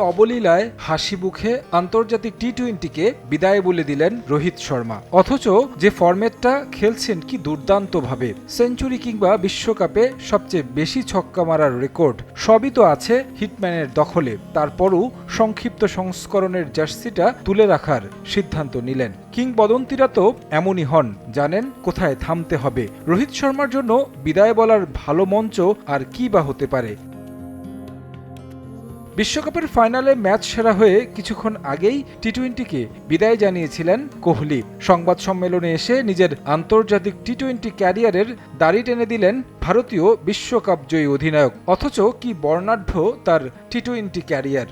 অবলীলায় হাসি মুখে আন্তর্জাতিক টি টোয়েন্টিকে বিদায় বলে দিলেন রোহিত শর্মা। অথচ যে ফরম্যাটটা খেলছেন কি দুর্দান্তভাবে। সেঞ্চুরি কিংবা বিশ্বকাপে সবচেয়ে বেশি ছক্কা মারার রেকর্ড সবই তো আছে হিটম্যানের দখলে। তারপরও সংক্ষিপ্ত সংস্করণের জার্সিটা তুলে রাখার সিদ্ধান্ত নিলেন। কিংবদন্তিরা তো এমনই হন, জানেন কোথায় থামতে হবে। রোহিত শর্মার জন্য বিদায় বলার ভালো মঞ্চ আর কি বা হতে পারে? বিশ্বকাপের ফাইনালে ম্যাচ সেরা হয়ে কিছুক্ষণ আগেই টি টোয়েন্টিকে বিদায় জানিয়েছিলেন কোহলি। সংবাদ সম্মেলনে এসে নিজের আন্তর্জাতিক টি টোয়েন্টি ক্যারিয়ারের দাড়ি টেনে দিলেন ভারতীয় বিশ্বকাপ জয়ী অধিনায়ক। অথচ কি বর্ণাঢ্য তার টি টোয়েন্টি ক্যারিয়ার।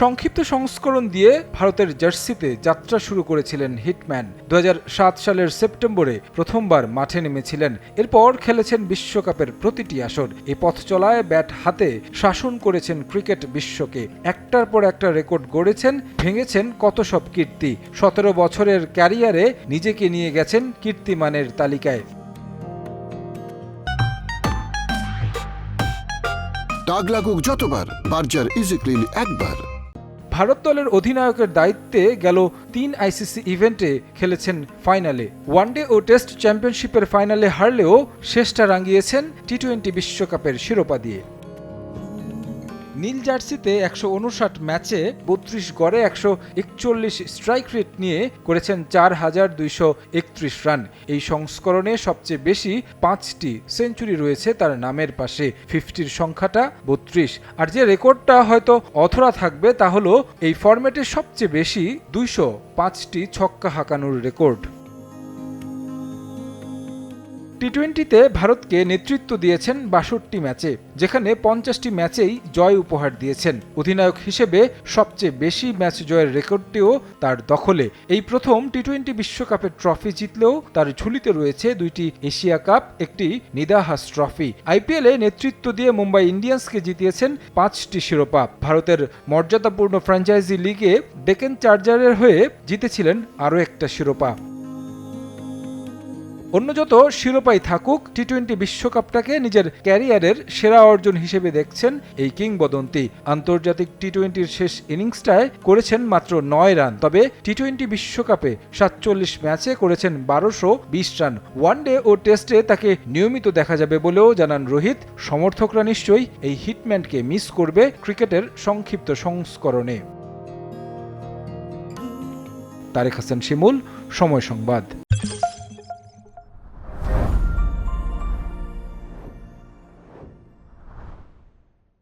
সংক্ষিপ্ত সংস্করণ দিয়ে ভারতের জার্সিতে যাত্রা শুরু করেছিলেন হিটম্যান। দু হাজার সাত সালের সেপ্টেম্বরে প্রথমবার মাঠে নেমেছিলেন। এরপর খেলেছেন বিশ্বকাপের প্রতিটি আসর। এ পথ চলায় ব্যাট হাতে শাসন করেছেন ক্রিকেট বিশ্বকে। একটার পর একটা রেকর্ড গড়েছেন, ভেঙেছেন কত সব কীর্তি। সতেরো বছরের ক্যারিয়ারে নিজেকে নিয়ে গেছেন কীর্তিমানের তালিকায়। দাগ লাগুক যতবার, বার্জার ইজি ক্লিন একবার। ভারত দলের অধিনায়কের দায়িত্বে গেল তিন আইসিসি ইভেন্টে খেলেছেন ফাইনালে। ওয়ানডে ও টেস্ট চ্যাম্পিয়নশিপের ফাইনালে হারলেও শেষটা রাঙিয়েছেন টি টোয়েন্টি বিশ্বকাপের শিরোপা দিয়ে। নীল জার্সিতে একশো উনষাট ম্যাচে বত্রিশ গড়ে একশো একচল্লিশ স্ট্রাইক রেট নিয়ে করেছেন চার হাজার দুইশো একত্রিশ রান। এই সংস্করণে সবচেয়ে বেশি পাঁচটি সেঞ্চুরি রয়েছে তার নামের পাশে। ফিফটির সংখ্যাটা বত্রিশ। আর যে রেকর্ডটা হয়তো অথরা থাকবে তা হলো, এই ফরম্যাটে সবচেয়ে বেশি দুইশো পাঁচটি ছক্কা হাঁকানোর রেকর্ড। টি টোয়েন্টিতে ভারতকে নেতৃত্ব দিয়েছেন বাষট্টি ম্যাচে, যেখানে পঞ্চাশটি ম্যাচেই জয় উপহার দিয়েছেন। অধিনায়ক হিসেবে সবচেয়ে বেশি ম্যাচ জয়ের রেকর্ডটিও তার দখলে। এই প্রথম টি টোয়েন্টি বিশ্বকাপের ট্রফি জিতলেও তার ঝুলিতে রয়েছে দুইটি এশিয়া কাপ, একটি নিদাহাস ট্রফি। আইপিএলে নেতৃত্ব দিয়ে মুম্বাই ইন্ডিয়ান্সকে জিতিয়েছেন পাঁচটি শিরোপা। ভারতের মর্যাদাপূর্ণ ফ্র্যাঞ্চাইজি লিগে ডেকেন চার্জারের হয়ে জিতেছিলেন আরও একটা শিরোপা। অন্য যত শিরোপাই থাকুক টি টোয়েন্টি বিশ্বকাপটাকে নিজের ক্যারিয়ারের সেরা অর্জন হিসেবে দেখছেন এই কিংবদন্তি। আন্তর্জাতিক টি টোয়েন্টির শেষ ইনিংসটায় করেছেন মাত্র নয় রান, তবে টি টোয়েন্টি বিশ্বকাপে সাতচল্লিশ ম্যাচে করেছেন বারোশো বিশ রান। ওয়ানডে ও টেস্টে তাকে নিয়মিত দেখা যাবে বলেও জানান রোহিত। সমর্থকরা নিশ্চয়ই এই হিটম্যানকে মিস করবে ক্রিকেটের সংক্ষিপ্ত সংস্করণে। তারেক হাসান শিমুল, সময় সংবাদ।